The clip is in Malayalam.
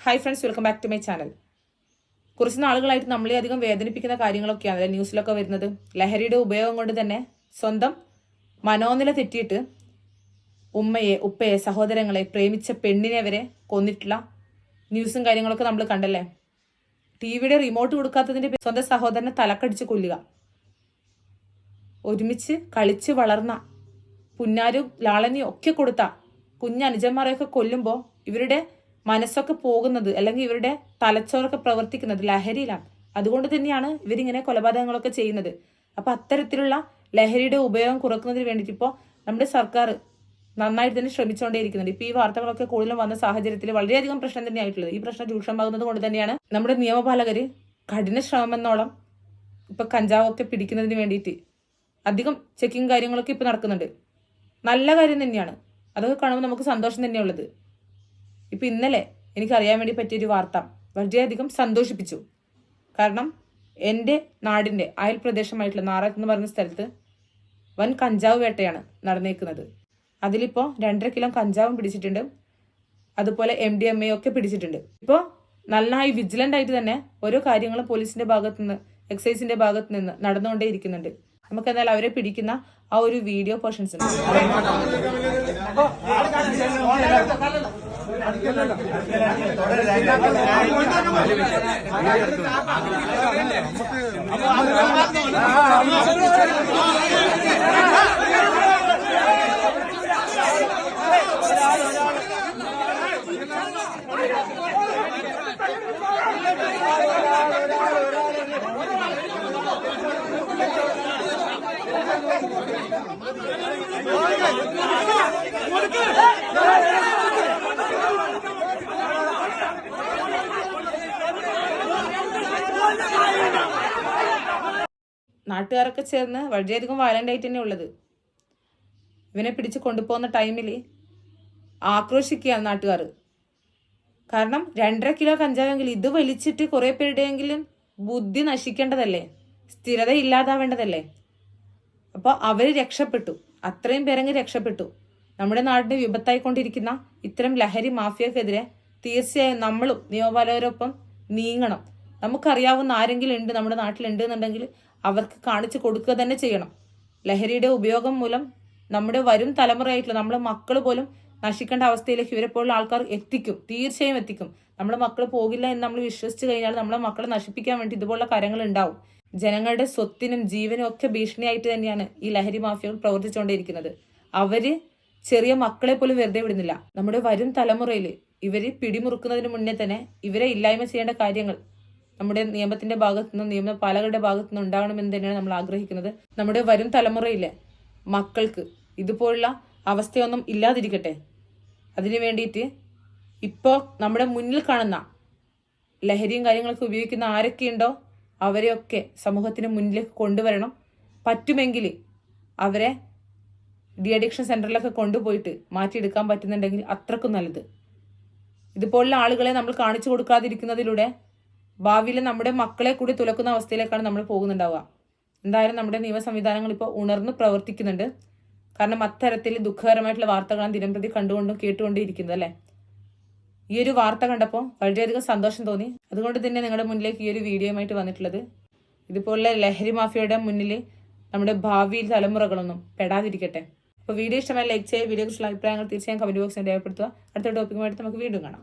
Hi friends welcome back to my channel കുറച്ച് നാളുകളായിട്ട് നമ്മളെ അധികം വേദനിപ്പിക്കുന്ന കാര്യങ്ങളൊക്കെയാണ് അല്ലെ? ന്യൂസിലൊക്കെ വരുന്നത്. ലഹരിയുടെ ഉപയോഗം കൊണ്ട് തന്നെ സ്വന്തം മനോനില തെറ്റിയിട്ട് ഉമ്മയെ ഉപ്പയെ സഹോദരങ്ങളെ പ്രേമിച്ച പെണ്ണിനെ വരെ കൊന്നിട്ടുള്ള ന്യൂസും കാര്യങ്ങളൊക്കെ നമ്മൾ കണ്ടല്ലേ? ടി വിയുടെ റിമോട്ട് കൊടുക്കാത്തതിന്റെ പേരിൽ സ്വന്തം സഹോദരനെ തലക്കടിച്ച് കൊല്ലുക. ഒരുമിച്ച് കളിച്ച് വളർന്ന പുന്നാരും ലാളനിയും ഒക്കെ കൊടുത്ത കുഞ്ഞനുജന്മാരെയൊക്കെ കൊല്ലുമ്പോൾ ഇവരുടെ മനസ്സൊക്കെ പോകുന്നത് അല്ലെങ്കിൽ ഇവരുടെ തലച്ചോറൊക്കെ പ്രവർത്തിക്കുന്നത് ലഹരിയിലാണ്. അതുകൊണ്ട് തന്നെയാണ് ഇവരിങ്ങനെ കൊലപാതകങ്ങളൊക്കെ ചെയ്യുന്നത്. അപ്പൊ അത്തരത്തിലുള്ള ലഹരിയുടെ ഉപയോഗം കുറക്കുന്നതിന് വേണ്ടിയിട്ട് ഇപ്പോൾ നമ്മുടെ സർക്കാർ നന്നായിട്ട് തന്നെ ശ്രമിച്ചുകൊണ്ടേയിരിക്കുന്നുണ്ട്. ഇപ്പൊ ഈ വാർത്തകളൊക്കെ കൂടുതലും വന്ന സാഹചര്യത്തിൽ വളരെയധികം പ്രശ്നം തന്നെയായിട്ടുള്ളത്. ഈ പ്രശ്നം രൂക്ഷമാകുന്നത് കൊണ്ട് തന്നെയാണ് നമ്മുടെ നിയമപാലകര് കഠിന ശ്രമമെന്നോളം ഇപ്പൊ കഞ്ചാവൊക്കെ പിടിക്കുന്നതിന് വേണ്ടിയിട്ട് അധികം ചെക്കിങ് കാര്യങ്ങളൊക്കെ ഇപ്പൊ നടക്കുന്നുണ്ട്. നല്ല കാര്യം തന്നെയാണ്. അതൊക്കെ കാണുമ്പോൾ നമുക്ക് സന്തോഷം തന്നെയുള്ളത് ഇപ്പൊ ഇന്നലെ എനിക്കറിയാൻ വേണ്ടി പറ്റിയൊരു വാർത്ത വളരെയധികം സന്തോഷിപ്പിച്ചു. കാരണം എന്റെ നാടിന്റെ അയൽ പ്രദേശമായിട്ടുള്ള നാറാത്ത് എന്ന് പറയുന്ന സ്ഥലത്ത് വൻ കഞ്ചാവ് വേട്ടയാണ് നടന്നേക്കുന്നത്. അതിലിപ്പോൾ രണ്ടര കിലോ കഞ്ചാവും പിടിച്ചിട്ടുണ്ട്. അതുപോലെ എം ഡി എം എ ഒക്കെ പിടിച്ചിട്ടുണ്ട്. ഇപ്പോൾ നന്നായി വിജിലന്റ് ആയിട്ട് തന്നെ ഓരോ കാര്യങ്ങളും പോലീസിന്റെ ഭാഗത്തുനിന്ന് നിന്ന് എക്സൈസിന്റെ ഭാഗത്ത് നിന്ന് നടന്നുകൊണ്ടേ ഇരിക്കുന്നുണ്ട് നമുക്ക് എന്തായാലും അവരെ പിടിക്കുന്ന ആ ഒരു വീഡിയോ പോർഷൻസ് ഉണ്ട്. Come on, come on. നാട്ടുകാരൊക്കെ ചേർന്ന് വളരെയധികം വയലന്റ് ആയിട്ട് തന്നെ ഉള്ളത്. ഇവനെ പിടിച്ച് കൊണ്ടുപോകുന്ന ടൈമിൽ ആക്രോശിക്കുകയാണ് നാട്ടുകാർ കാരണം രണ്ടര കിലോ കഞ്ചാവെങ്കിൽ ഇത് വലിച്ചിട്ട് കുറേ പേരുടെയെങ്കിലും ബുദ്ധി നശിക്കേണ്ടതല്ലേ? സ്ഥിരത ഇല്ലാതാവേണ്ടതല്ലേ അപ്പോൾ അവർ രക്ഷപ്പെട്ടു. അത്രയും പേരങ്ങ് രക്ഷപ്പെട്ടു. നമ്മുടെ നാടിന് വിപത്തായിക്കൊണ്ടിരിക്കുന്ന ഇത്തരം ലഹരി മാഫിയക്കെതിരെ തീർച്ചയായും നമ്മളും നിയമപാലകരൊപ്പം നീങ്ങണം. നമുക്കറിയാവുന്ന ആരെങ്കിലും ഉണ്ട് നമ്മുടെ നാട്ടിലുണ്ട് എന്നുണ്ടെങ്കിൽ അവർക്ക് കാണിച്ചു കൊടുക്കുക തന്നെ ചെയ്യണം. ലഹരിയുടെ ഉപയോഗം മൂലം നമ്മുടെ വരും തലമുറയായിട്ടുള്ള നമ്മുടെ മക്കൾ പോലും നശിക്കേണ്ട അവസ്ഥയിലേക്ക് ഇവരെ പോലുള്ള ആൾക്കാർ എത്തിക്കും. തീർച്ചയായും എത്തിക്കും. നമ്മുടെ മക്കൾ പോകില്ല എന്ന് നമ്മൾ വിശ്വസിച്ച് കഴിഞ്ഞാൽ നമ്മുടെ മക്കളെ നശിപ്പിക്കാൻ വേണ്ടി ഇതുപോലുള്ള കാര്യങ്ങൾ ഉണ്ടാവും. ജനങ്ങളുടെ സ്വത്തിനും ജീവനും ഒക്കെ ഭീഷണിയായിട്ട് തന്നെയാണ് ഈ ലഹരി മാഫിയകൾ പ്രവർത്തിച്ചുകൊണ്ടിരിക്കുന്നത് അവർ ചെറിയ മക്കളെ പോലും വെറുതെ വിടുന്നില്ല. നമ്മുടെ വരും തലമുറയിൽ ഇവർ പിടിമുറുക്കുന്നതിന് മുന്നേ തന്നെ ഇവരെ ഇല്ലായ്മ ചെയ്യേണ്ട കാര്യങ്ങൾ നമ്മുടെ നിയമത്തിന്റെ ഭാഗത്തു നിന്നും നിയമ പാലകളുടെ ഭാഗത്തു നിന്നും ഉണ്ടാകണമെന്ന് തന്നെയാണ് നമ്മൾ ആഗ്രഹിക്കുന്നത്. നമ്മുടെ വരും തലമുറയിലെ മക്കൾക്ക് ഇതുപോലുള്ള അവസ്ഥയൊന്നും ഇല്ലാതിരിക്കട്ടെ. അതിനു വേണ്ടിയിട്ട് ഇപ്പോൾ നമ്മുടെ മുന്നിൽ കാണുന്ന ലഹരിയും കാര്യങ്ങളൊക്കെ ഉപയോഗിക്കുന്ന ആരൊക്കെയുണ്ടോ അവരെയൊക്കെ സമൂഹത്തിന് മുന്നിലേക്ക് കൊണ്ടുവരണം. പറ്റുമെങ്കിൽ അവരെ ഡി അഡിക്ഷൻ സെന്ററിലൊക്കെ കൊണ്ടുപോയിട്ട് മാറ്റിയെടുക്കാൻ പറ്റുന്നുണ്ടെങ്കിൽ അത്രക്കും നല്ലത്. ഇതുപോലുള്ള ആളുകളെ നമ്മൾ കാണിച്ചു കൊടുക്കാതിരിക്കുന്നതിലൂടെ ഭാവിയിൽ നമ്മുടെ മക്കളെ കൂടി തുലക്കുന്ന അവസ്ഥയിലേക്കാണ് നമ്മൾ പോകുന്നുണ്ടാവുക. എന്തായാലും നമ്മുടെ നിയമ സംവിധാനങ്ങൾ ഇപ്പോൾ ഉണർന്ന് പ്രവർത്തിക്കുന്നുണ്ട്. കാരണം അത്തരത്തിൽ ദുഃഖകരമായിട്ടുള്ള വാർത്തകളാണ് ദിനംപ്രതി കണ്ടുകൊണ്ടും കേട്ടുകൊണ്ടും ഇരിക്കുന്നത് അല്ലേ? ഈ ഒരു വാർത്ത കണ്ടപ്പോൾ വളരെയധികം സന്തോഷം തോന്നി. അതുകൊണ്ട് തന്നെ നിങ്ങളുടെ മുന്നിലേക്ക് ഈ ഒരു വീഡിയോയുമായിട്ട് വന്നിട്ടുള്ളത്. ഇതുപോലെ ലഹരി മാഫിയയുടെ മുന്നിൽ നമ്മുടെ ഭാവിയിൽ തലമുറകളൊന്നും പെടാതിരിക്കട്ടെ. അപ്പോൾ വീഡിയോ ഇഷ്ടമായി ലൈക്ക് ചെയ്യുക വീഡിയോ കുറിച്ചുള്ള അഭിപ്രായങ്ങൾ തീർച്ചയായും കമന്റ് ബോക്സിൽ രേഖപ്പെടുത്തുക. അടുത്ത ടോപ്പിക്കുമായിട്ട് നമുക്ക് വീണ്ടും കാണാം.